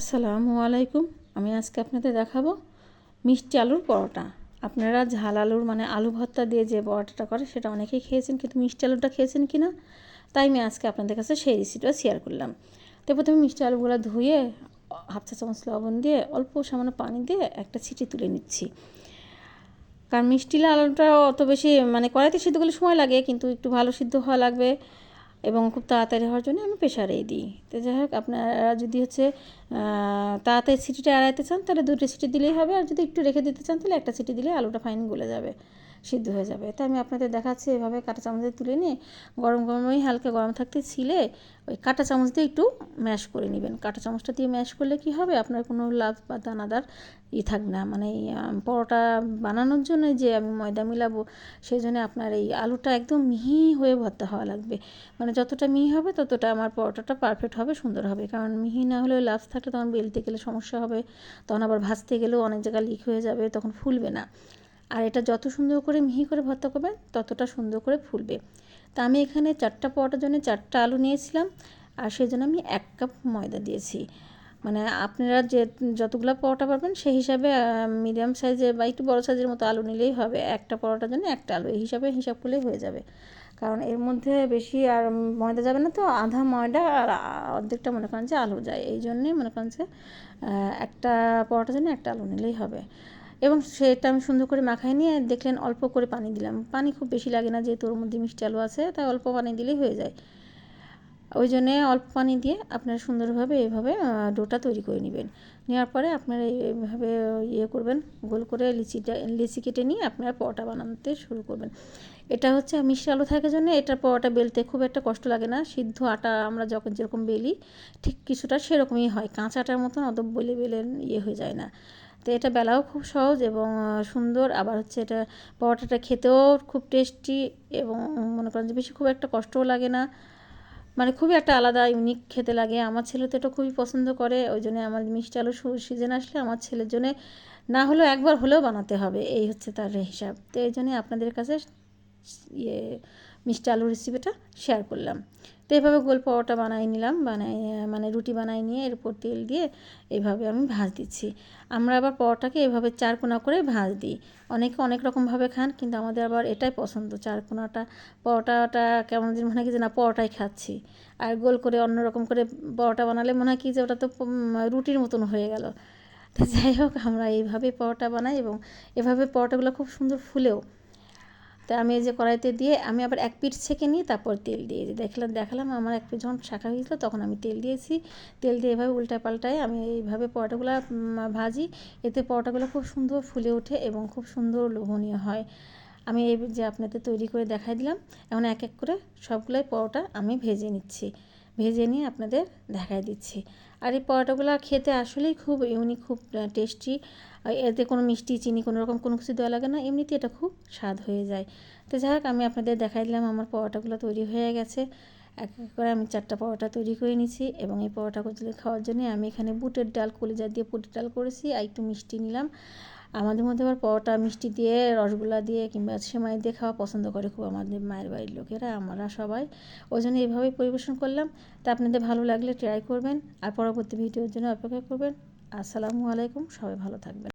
আসসালামু আলাইকুম। আমি আজকে আপনাদের দেখাবো মিষ্টি আলুর পরোটা। আপনারা ঝাল আলুর মানে আলু ভর্তা দিয়ে যে পরোটাটা করে সেটা অনেকেই খেয়েছেন কিন্তু মিষ্টি আলুটা খেয়েছেন কি না তাই আমি আজকে আপনাদের কাছে সেই রেসিপিটা শেয়ার করলাম। তো প্রথমে মিষ্টি আলুগুলো ধুয়ে হাফ চা চামচ লবণ দিয়ে অল্প সামান্য পানি দিয়ে একটা ছিটি তুলে নিচ্ছি। কারণ মিষ্টি আলুটা অত বেশি মানে কড়াইতে সিদ্ধ করলে সময় লাগে, কিন্তু একটু ভালো সিদ্ধ হওয়া লাগবে। এবং খুব তাড়াতাড়ি হওয়ার জন্য আমি প্রেশারেই দিই। তো যাই হোক, আপনারা যদি হচ্ছে তাড়াতাড়ি সিটিটা এড়াইতে চান, তাহলে দুটো সিটি দিলেই হবে। আর যদি একটু রেখে দিতে চান, তাহলে একটা সিটি দিলে আলুটা ফাইন গলে যাবে। সিদ্ধ হয়ে যাবে। তাই আমি আপনাদের দেখাচ্ছি এভাবে কাঁটা চামচ দিয়ে তুলে নিয়ে গরম গরমই হালকা গরম থাকতে ছিলে ওই কাঁটা চামচ দিয়ে একটু ম্যাশ করে নেবেন। কাঁটা চামচটা দিয়ে ম্যাশ করলে কি হবে? আপনার কোনো লাভ বা দানাদার ই থাকবে না। মানে পরোটা বানানোর জন্য যে আমি ময়দা মিলাবো সেই জন্য আপনার এই আলুটা একদম মিহি হয়ে ভর্তা হওয়া লাগবে। মানে যতটা মিহি হবে ততটা আমার পরোটাটা পারফেক্ট হবে, সুন্দর হবে। কারণ মিহি না হলে লাভ থাকলে তখন বেলতে গেলে সমস্যা হবে। তখন আবার ভাজতে গেলেও অনেক জায়গায় লিক হয়ে যাবে, তখন ফুলবে না। আর এটা যত সুন্দর করে মিহি করে ভর্তা করবেন ততটা সুন্দর করে ফুলবে। তা আমি এখানে চারটা পরোটার জন্য চারটা আলু নিয়েছিলাম, আর সেই জন্য আমি এক কাপ ময়দা দিয়েছি। মানে আপনারা যে যতগুলো পরোটা পারবেন, সেই হিসাবে মিডিয়াম সাইজে বা একটু বড়ো সাইজের মতো আলু নিলেই হবে। একটা পরোটার জন্য একটা আলু, এই হিসাবে হিসাব করলেই হয়ে যাবে। কারণ এর মধ্যে বেশি আর ময়দা যাবে না তো, আধা ময়দা আর অর্ধেকটা মনে করেন যে আলু যায়। এই জন্যেই মনে করেন যে একটা পরোটার জন্য একটা আলু নিলেই হবে। এবং সেটা আমি সুন্দর করে মাখাই নিয়ে দেখলেন অল্প করে পানি দিলাম। পানি খুব বেশি লাগে না যেহেতু ওর মধ্যে মিষ্টি আলু আছে, তাই অল্প পানি দিলেই হয়ে যায়। ওই জন্যে অল্প পানি দিয়ে আপনারা সুন্দরভাবে এইভাবে ডোটা তৈরি করে নেবেন। নেওয়ার পরে আপনারা এইভাবে ইয়ে করবেন, গোল করে লিচিটা, লিচি কেটে নিয়ে আপনারা পরোটা বানাতে শুরু করবেন। এটা হচ্ছে মিষ্টি আলু থাকার জন্য এটার পরোটা বেলতে খুব একটা কষ্ট লাগে না। সিদ্ধ আটা আমরা যখন যেরকম বেলি, ঠিক কিছুটা সেরকমই হয়। কাঁচা আটার মতন অত বলে বেলে ইয়ে হয়ে যায় না। তো এটা বেলাও খুব সহজ এবং সুন্দর। আবার হচ্ছে এটা পরোটাটা খেতেও খুব টেস্টি এবং মনে করেন যে বেশি খুব একটা কষ্টও লাগে না। মানে খুবই একটা আলাদা ইউনিক খেতে লাগে। আমার ছেলে তো এটা খুবই পছন্দ করে। ওই জন্য আমার মিষ্টি আলু সিজন আসলে আমার ছেলের জন্যে না হলেও একবার হলেও বানাতে হবে। এই হচ্ছে তার হিসাব। তো এই জন্যে আপনাদের কাছে ইয়ে মিষ্টি আলুর রেসিপিটা শেয়ার করলাম। তো এইভাবে গোল পাওয়াটা বানাই নিলাম, বানাই মানে রুটি বানাই নিয়ে এর উপর তেল দিয়ে এইভাবে আমি ভাজ দিচ্ছি। আমরা আবার পরোটাকে এভাবে চারকোনা করে ভাজ দিই। অনেকে অনেক রকমভাবে খান, কিন্তু আমাদের আবার এটাই পছন্দ চারকোনাটা পরোটাটা কেমন যেন মনে হয় কি যে না, পরোটাই খাচ্ছি। আর গোল করে অন্য রকম করে পরোটা বানালে মনে হয় কি যে ওটা তো রুটির মতন হয়ে গেল। তো যাই হোক, আমরা এইভাবে পরোটা বানাই এবং এভাবে পরোটাগুলো খুব সুন্দর ফুলেও। তো আমি এই যে কড়াইতে দিয়ে আমি আবার এক পিঠ ছেঁকে নিয়ে তারপর তেল দিয়ে দেখলাম দেখালাম আমার এক পিঠ যখন শাখা হয়েছিল তখন আমি তেল দিয়েছি। তেল দিয়ে এভাবে উল্টা পাল্টায় আমি এইভাবে পরোটাগুলো ভাজি। এতে পরোটাগুলো খুব সুন্দর ফুলে ওঠে এবং খুব সুন্দর লোভনীয় হয়। আমি এই যে আপনাদের তৈরি করে দেখাই দিলাম। এখন এক এক করে সবগুলোই পরোটা আমি ভেজে নিচ্ছি। ভেজে নিয়ে আপনাদের দেখাই দিচ্ছি। আর এই পরোটাগুলো খেতে আসলেই খুব ইউনিক খুব টেস্টি এতে কোনো মিষ্টি, চিনি, কোনো রকম কোনো কিছু দেওয়া লাগে না, এমনিতে এটা খুব স্বাদ হয়ে যায়। তো যাই হোক, আমি আপনাদের দেখাই দিলাম, আমার পরোটাগুলো তৈরি হয়ে গেছে। এক এক করে আমি চারটা পরোটা তৈরি করে নিছি এবং এই পরোটাগুলো খাওয়ার জন্য আমি এখানে বুটের ডাল কলিজা দিয়ে বুটের ডাল করেছি, আর একটু মিষ্টি নিলাম। আমাদের মধ্যে আবার পরোটা, মিষ্টি দিয়ে, রসগোল্লা দিয়ে কিংবা সেমাই দিয়ে খাওয়া পছন্দ করে খুব আমাদের মায়ের বাড়ির লোকেরা, আমরা সবাই। ওই জন্য এইভাবেই পরিবেশন করলাম। তা আপনাদের ভালো লাগলে ট্রাই করবেন। আর পরবর্তী ভিডিওর জন্য অপেক্ষা করবেন। আসসালামু আলাইকুম। সবাই ভালো থাকবেন।